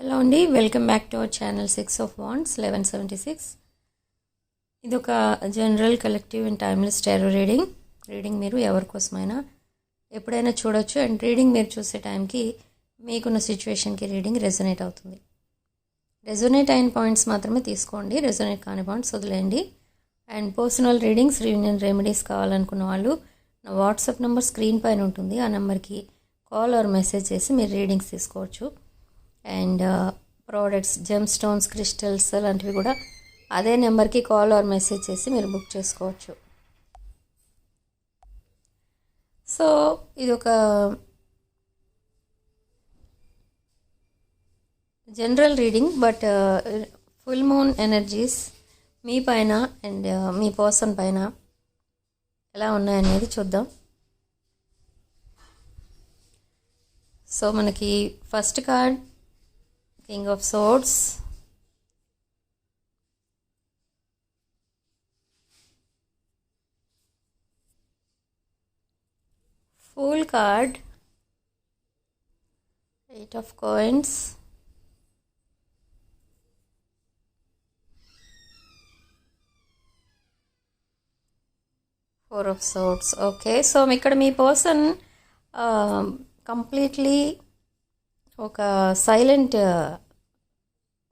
Hello అండి welcome back to our channel six of wands eleven seventy six ఇది ఒక general collective and timeless tarot reading. Reading మీరు ఎవరి కోసమైనా ఎప్పుడైనా చూడొచ్చు. అండ్ రీడింగ్ మీరు చూసే టైంకి మీకున్న సిచ్యువేషన్కి రీడింగ్ రెజొనేట్ అవుతుంది. రెజొనేట్ అయిన పాయింట్స్ మాత్రమే తీసుకోండి. రెజొనేట్ కాని పాయింట్స్ వదిలేయండి. And personal readings reunion remedies కావాలనుకున్న వాళ్ళు నా వాట్సాప్ నెంబర్ స్క్రీన్ పైన ఉంటుంది. ఆ నెంబర్కి కాల్ ఆర్ మెసేజ్ చేసి మీరు రీడింగ్స్ తీసుకోవచ్చు. And products gem stones crystals లాంటివి కూడా అదే నెంబర్కి కాల్ ఆర్ మెసేజ్ చేసి మీరు బుక్ చేసుకోవచ్చు. సో ఇది ఒక general reading but full moon energies మీ పైన అండ్ uh, మీ పర్సన్ పైన ఎలా ఉన్నాయనేది చూద్దాం. సో మనకి first card king of swords full card eight of coins four of swords okay so ఇక్కడ మీ పర్సన్ కంప్లీట్లీ ఒక సైలెంట్ uh,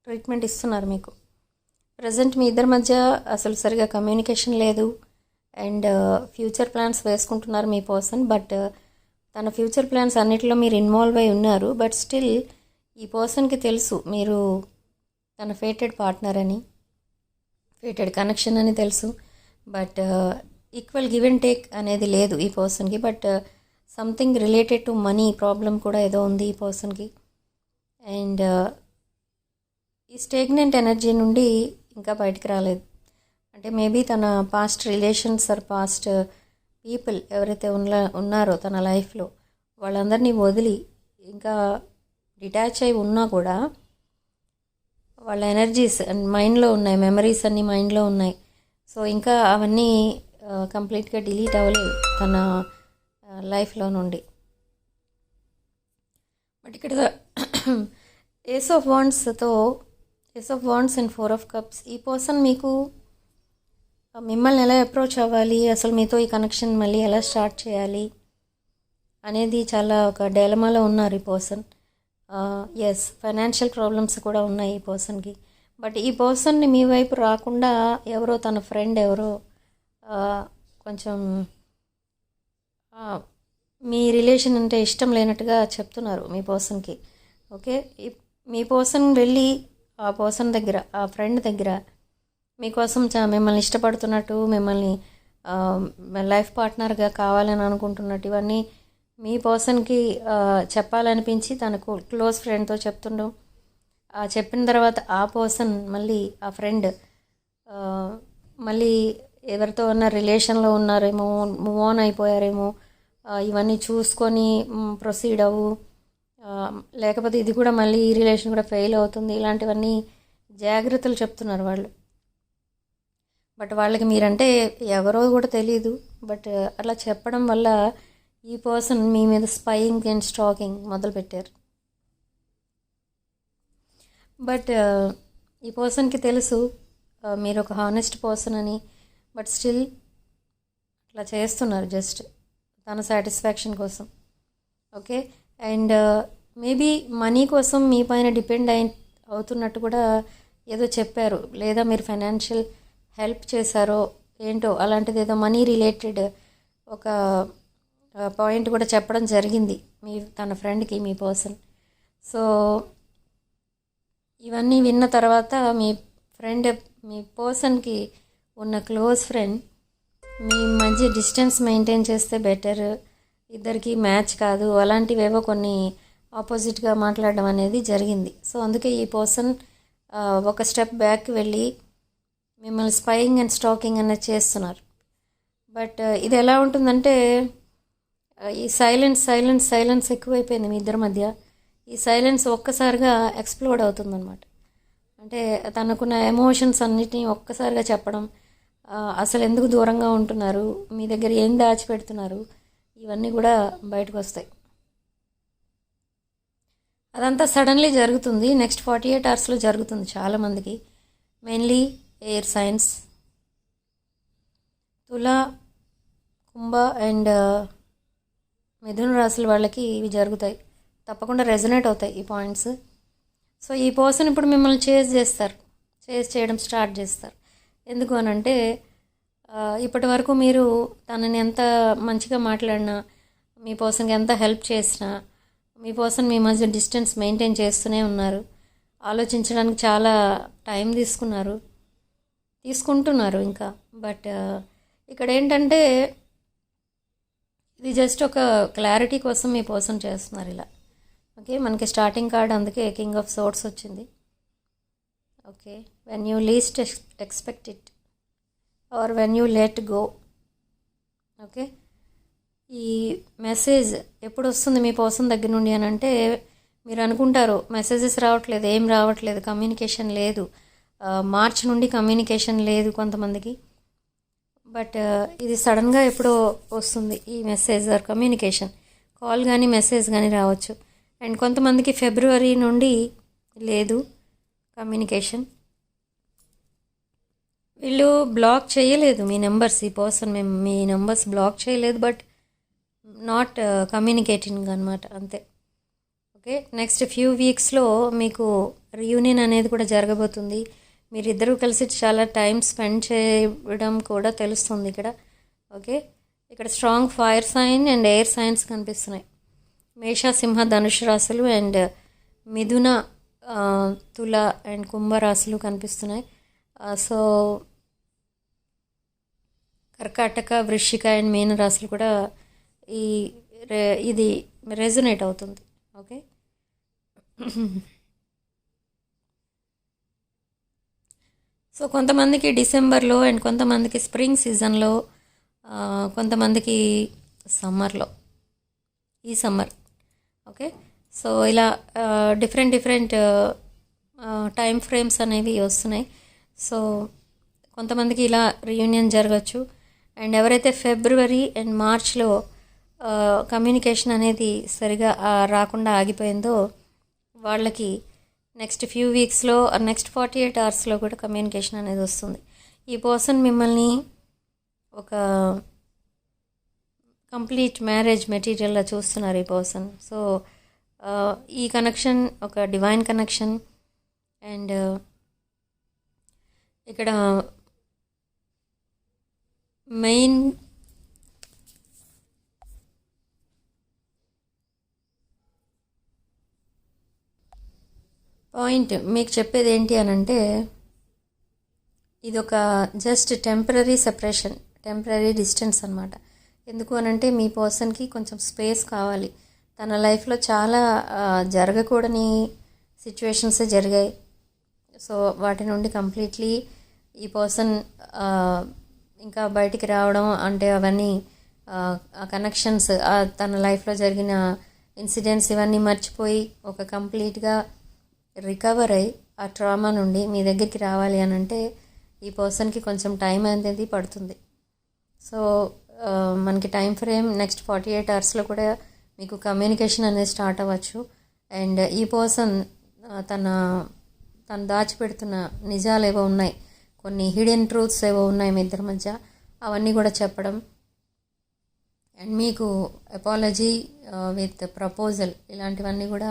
ట్రీట్మెంట్ ఇస్తున్నారు మీకు. ప్రజెంట్ మీ ఇద్దరి మధ్య అసలు సరిగా కమ్యూనికేషన్ లేదు. అండ్ ఫ్యూచర్ ప్లాన్స్ వేసుకుంటున్నారు మీ పర్సన్ బట్ uh, తన ఫ్యూచర్ ప్లాన్స్ అన్నిటిలో మీరు ఇన్వాల్వ్ అయి ఉన్నారు. బట్ స్టిల్ ఈ పర్సన్కి తెలుసు మీరు తన ఫేటెడ్ పార్ట్నర్ అని ఫేటెడ్ కనెక్షన్ అని తెలుసు. But equal give and take అనేది లేదు ఈ పర్సన్కి but something related to money problem కూడా ఏదో ఉంది ఈ పర్సన్కి అండ్ ఈ స్టేగ్నెంట్ ఎనర్జీ నుండి ఇంకా బయటికి రాలేదు. అంటే మేబీ తన past relations or past people ఎవరైతే ఉన్న ఉన్నారో తన లైఫ్లో వాళ్ళందరినీ వదిలి ఇంకా డిటాచ్ అయి ఉన్నా కూడా వాళ్ళ ఎనర్జీస్ అండ్ మైండ్లో ఉన్నాయి మెమరీస్ అన్నీ మైండ్లో ఉన్నాయి. సో ఇంకా అవన్నీ కంప్లీట్గా డిలీట్ అవ్వలేదు తన లైఫ్లో నుండి. బట్ ఇక్కడ ace of వాండ్స్తో ace of wands and four of cups ఈ పర్సన్ మీకు మిమ్మల్ని ఎలా అప్రోచ్ అవ్వాలి? అసలు మీతో ఈ కనెక్షన్ మళ్ళీ ఎలా స్టార్ట్ చేయాలి? అనేది చాలా ఒక డైలమాలో ఉన్నారు ఈ పర్సన్ ఎస్ ఫైనాన్షియల్ ప్రాబ్లమ్స్ కూడా ఉన్నాయి ఈ పర్సన్కి బట్ ఈ పర్సన్ని మీ వైపు రాకుండా ఎవరో తన ఫ్రెండ్ ఎవరో కొంచెం మీ రిలేషన్ అంటే ఇష్టం లేనట్టుగా చెప్తున్నారు మీ పర్సన్కి ఓకే? మీ పర్సన్ వెళ్ళి ఆ పర్సన్ దగ్గర ఆ ఫ్రెండ్ దగ్గర మీకోసం చా మిమ్మల్ని ఇష్టపడుతున్నట్టు మిమ్మల్ని లైఫ్ పార్ట్నర్గా కావాలని అనుకుంటున్నట్టు ఇవన్నీ మీ పర్సన్కి చెప్పాలనిపించి తనకు క్లోజ్ ఫ్రెండ్తో చెప్తుండడం చెప్పిన తర్వాత ఆ పర్సన్ మళ్ళీ ఆ ఫ్రెండ్ మళ్ళీ ఎవరితో ఉన్న రిలేషన్లో ఉన్నారేమో మూవ్ ఆన్ అయిపోయారేమో ఇవన్నీ చూసుకొని ప్రొసీడ్ అవ్వు. లేకపోతే ఇది కూడా మళ్ళీ ఈ రిలేషన్ కూడా ఫెయిల్ అవుతుంది. ఇలాంటివన్నీ జాగ్రత్తలు చెప్తున్నారు వాళ్ళు. బట్ వాళ్ళకి మీరంటే ఎవరో కూడా తెలియదు బట్ అలా చెప్పడం వల్ల ఈ పర్సన్ మీ మీద స్పయింగ్ అండ్ స్టాకింగ్ మొదలుపెట్టారు బట్ ఈ పర్సన్కి తెలుసు మీరు ఒక హానెస్ట్ పర్సన్ అని. బట్ స్టిల్ అట్లా చేస్తున్నారు జస్ట్ తన సాటిస్ఫాక్షన్ కోసం. ఓకే? అండ్ మేబీ మనీ కోసం మీ పైన డిపెండ్ అయి అవుతున్నట్టు కూడా ఏదో చెప్పారు. లేదా మీరు ఫైనాన్షియల్ హెల్ప్ చేశారో ఏంటో అలాంటిది ఏదో మనీ రిలేటెడ్ ఒక పాయింట్ కూడా చెప్పడం జరిగింది మీ తన ఫ్రెండ్కి మీ పర్సన్. సో ఇవన్నీ విన్న తర్వాత మీ ఫ్రెండ్ మీ పర్సన్కి ఉన్న క్లోజ్ ఫ్రెండ్ మీ మధ్య డిస్టెన్స్ మెయింటైన్ చేస్తే బెటర్. ఇద్దరికి మ్యాచ్ కాదు. అలాంటివేవో కొన్ని ఆపోజిట్గా మాట్లాడడం అనేది జరిగింది. సో అందుకే ఈ పర్సన్ ఒక స్టెప్ బ్యాక్ వెళ్ళి మిమ్మల్ని స్పైయింగ్ అండ్ స్టాకింగ్ అనేది చేస్తున్నారు. బట్ ఇది ఎలా ఉంటుందంటే ఈ సైలెన్స్ సైలెన్స్ సైలెన్స్ ఎక్కువైపోయింది మీ ఇద్దరి మధ్య. ఈ సైలెన్స్ ఒక్కసారిగా ఎక్స్ప్లోడ్ అవుతుందన్నమాట. అంటే తనకున్న ఎమోషన్స్ అన్నిటినీ ఒక్కసారిగా చెప్పడం అసలు ఎందుకు దూరంగా ఉంటున్నారు మీ దగ్గర ఏం దాచిపెడుతున్నారు ఇవన్నీ కూడా బయటకు వస్తాయి. అదంతా సడన్లీ జరుగుతుంది. నెక్స్ట్ ఫార్టీ ఎయిట్ అవర్స్లో జరుగుతుంది చాలామందికి మెయిన్లీ ఎయిర్ సైన్స్ తుల కుంభ అండ్ uh, మిథున రాశుల వాళ్ళకి ఇవి జరుగుతాయి. తప్పకుండా రెజనేట్ అవుతాయి ఈ పాయింట్స్ సో ఈ పర్సన్ ఇప్పుడు మిమ్మల్ని చేజ్ చేస్తారు. చేజ్ చేయడం స్టార్ట్ చేస్తారు. ఎందుకు అని అంటే uh, ఇప్పటి వరకు మీరు తనని ఎంత మంచిగా మాట్లాడినా మీ పర్సన్కి ఎంత హెల్ప్ చేసినా మీ మీ మధ్య డిస్టెన్స్ మెయింటైన్ చేస్తూనే ఉన్నారు. ఆలోచించడానికి చాలా టైం తీసుకున్నారు. తీసుకుంటున్నారు ఇంకా. బట్ ఇక్కడ ఏంటంటే ఇది జస్ట్ ఒక క్లారిటీ కోసం మీ పర్సన్ చేస్తున్నారు ఇలా. ఓకే మనకి స్టార్టింగ్ కార్డ్ అందుకే కింగ్ ఆఫ్ సోర్ట్స్ వచ్చింది. Okay when you least expect it or when you let go. Okay ఈ మెసేజ్ ఎప్పుడు వస్తుంది మీ పర్సన్ దగ్గర నుండి అని అంటే మీరు అనుకుంటారు మెసేజెస్ రావట్లేదు ఏం రావట్లేదు కమ్యూనికేషన్ లేదు. మార్చ్ నుండి కమ్యూనికేషన్ లేదు కొంతమందికి. బట్ ఇది సడన్గా ఎప్పుడో వస్తుంది ఈ మెసేజ్ ఆర్ కమ్యూనికేషన్ కాల్ కానీ మెసేజ్ కానీ రావచ్చు. అండ్ కొంతమందికి ఫిబ్రవరి నుండి లేదు కమ్యూనికేషన్ వీళ్ళు బ్లాక్ చేయలేదు మీ నెంబర్స్ ఈ పర్సన్ మేము మీ నెంబర్స్ బ్లాక్ చేయలేదు బట్ నాట్ కమ్యూనికేటింగ్ అనమాట అంతే. ఓకే నెక్స్ట్ ఫ్యూ వీక్స్లో మీకు రియూనియన్ అనేది కూడా జరగబోతుంది. మీరిద్దరూ కలిసి చాలా టైం స్పెండ్ చేయడం కూడా తెలుస్తుంది ఇక్కడ. ఓకే ఇక్కడ strong fire sign and air signs కనిపిస్తున్నాయి. మేష సింహ ధనుషు రాశులు అండ్ మిథున తుల అండ్ కుంభరాశులు కనిపిస్తున్నాయి. సో కర్కాటక వృశ్చిక అండ్ మీన రాశులు కూడా ఈ ఇది రెజనేట్ అవుతుంది. ఓకే సో కొంతమందికి డిసెంబర్లో అండ్ కొంతమందికి స్ప్రింగ్ సీజన్లో కొంతమందికి సమ్మర్లో ఈ సమ్మర్ ఓకే సో ఇలా డిఫరెంట్ డిఫరెంట్ టైం ఫ్రేమ్స్ అనేవి వస్తున్నాయి. సో కొంతమందికి ఇలా రియూనియన్ జరగచ్చు. అండ్ ఎవరైతే ఫిబ్రవరి అండ్ మార్చ్లో కమ్యూనికేషన్ అనేది సరిగా రాకుండా ఆగిపోయిందో వాళ్ళకి నెక్స్ట్ ఫ్యూ వీక్స్లో నెక్స్ట్ ఫార్టీ ఎయిట్ అవర్స్లో కూడా కమ్యూనికేషన్ అనేది వస్తుంది. ఈ పర్సన్ మిమ్మల్ని ఒక కంప్లీట్ మ్యారేజ్ మెటీరియల్లా చూస్తున్నారు ఈ పర్సన్ సో ఈ కనెక్షన్ ఒక డివైన్ కనెక్షన్ అండ్ ఇక్కడ మెయిన్ పాయింట్ మీకు చెప్పేది ఏంటి అని అంటే ఇది ఒక just temporary separation temporary distance అనమాట ఎందుకు అనంటే మీ పర్సన్కి కొంచెం స్పేస్ కావాలి. తన లైఫ్లో చాలా జరగకూడని సిచ్యువేషన్సే జరిగాయి. సో వాటి నుండి కంప్లీట్లీ ఈ పర్సన్ ఇంకా బయటికి రావడం అంటే అవన్నీ ఆ కనెక్షన్స్ తన లైఫ్లో జరిగిన ఇన్సిడెంట్స్ ఇవన్నీ మర్చిపోయి ఒక కంప్లీట్గా రికవర్ అయ్యి ఆ ట్రామా నుండి మీ దగ్గరికి రావాలి అని అంటే ఈ పర్సన్కి కొంచెం టైం అనేది పడుతుంది. సో మనకి time frame next forty eight అవర్స్లో కూడా మీకు కమ్యూనికేషన్ అనేది స్టార్ట్ అవ్వచ్చు. అండ్ ఈ పర్సన్ తన తను దాచిపెడుతున్న నిజాలు ఏవో ఉన్నాయి. కొన్ని హిడెన్ ట్రూత్స్ ఏవో ఉన్నాయి మీ ఇద్దరి మధ్య. అవన్నీ కూడా చెప్పడం. అండ్ మీకు అపాలజీ విత్ ప్రపోజల్ ఇలాంటివన్నీ కూడా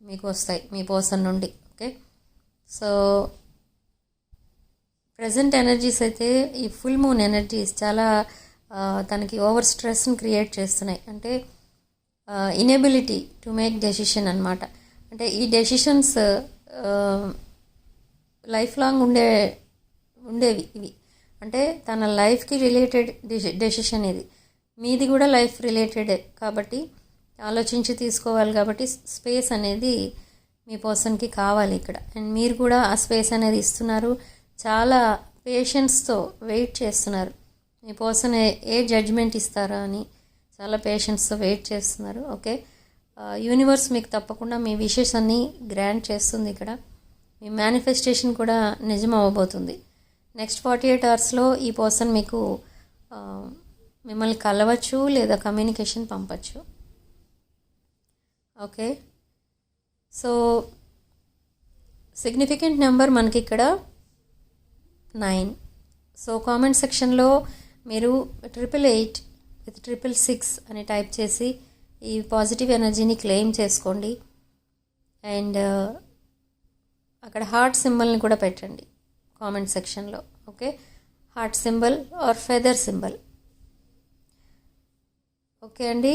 మీకు వస్తాయి మీ పర్సన్ నుండి ఓకే? సో ప్రజెంట్ ఎనర్జీస్ అయితే ఈ ఫుల్ మూన్ ఎనర్జీస్ చాలా తనకి ఓవర్ స్ట్రెస్ని క్రియేట్ చేస్తున్నాయి. అంటే ఇనెబిలిటీ టు మేక్ డెసిషన్ అనమాట అంటే ఈ డెసిషన్స్ లైఫ్ లాంగ్ ఉండే ఉండేవి ఇవి. అంటే తన లైఫ్కి రిలేటెడ్ డెసిషన్ ఇది. మీది కూడా లైఫ్ రిలేటెడే కాబట్టి ఆలోచించి తీసుకోవాలి కాబట్టి స్పేస్ అనేది మీ పర్సన్కి కావాలి ఇక్కడ. అండ్ మీరు కూడా ఆ స్పేస్ అనేది ఇస్తున్నారు. చాలా పేషెన్స్తో వెయిట్ చేస్తున్నారు. మీ పర్సన్ ఏ జడ్జ్మెంట్ ఇస్తారా అని చాలా పేషెంట్స్తో వెయిట్ చేస్తున్నారు. ఓకే? యూనివర్స్ మీకు తప్పకుండా మీ విషెస్ అన్నీ గ్రాంట్ చేస్తుంది ఇక్కడ. మీ మేనిఫెస్టేషన్ కూడా నిజం అవ్వబోతుంది. నెక్స్ట్ ఫార్టీ ఎయిట్ అవర్స్లో ఈ పర్సన్ మీకు మిమ్మల్ని కలవచ్చు లేదా కమ్యూనికేషన్ పంపచ్చు. ఓకే. సో సిగ్నిఫికెంట్ నెంబర్ మనకి ఇక్కడ నైన్ సో కామెంట్ సెక్షన్లో మీరు triple eight with triple six అని టైప్ చేసి ఈ పాజిటివ్ ఎనర్జీని క్లెయిమ్ చేసుకోండి. అండ్ uh, అక్కడ హార్ట్ సింబల్ని కూడా పెట్టండి కామెంట్ సెక్షన్లో okay? Heart symbol or feather symbol okay అండి?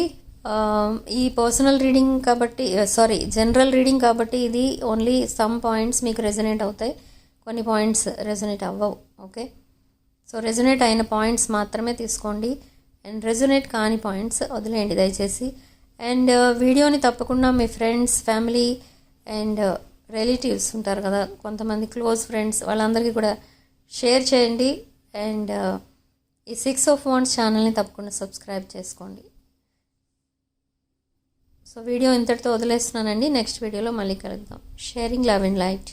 Um, ఈ పర్సనల్ రీడింగ్ కాబట్టి సారీ జనరల్ రీడింగ్ కాబట్టి ఇది ఓన్లీ సమ్ పాయింట్స్ మీకు రెజనేట్ అవుతాయి. కొన్ని పాయింట్స్ రెజనేట్ అవ్వవు ఓకే సో రెజనేట్ అయిన పాయింట్స్ మాత్రమే తీసుకోండి. అండ్ రెజనేట్ కాని పాయింట్స్ వదిలేయండి దయచేసి. అండ్ uh, వీడియోని తప్పకుండా మీ ఫ్రెండ్స్ ఫ్యామిలీ అండ్ రిలేటివ్స్ ఉంటారు కదా కొంతమంది క్లోజ్ ఫ్రెండ్స్ వాళ్ళందరికీ కూడా షేర్ చేయండి. అండ్ uh, ఈ సిక్స్ ఆఫ్ వన్స్ ఛానల్ని తప్పకుండా సబ్స్క్రైబ్ చేసుకోండి. సో వీడియో ఇంతటితో వదిలేస్తున్నానండి. నెక్స్ట్ వీడియోలో మళ్ళీ కలుద్దాం. Sharing love and light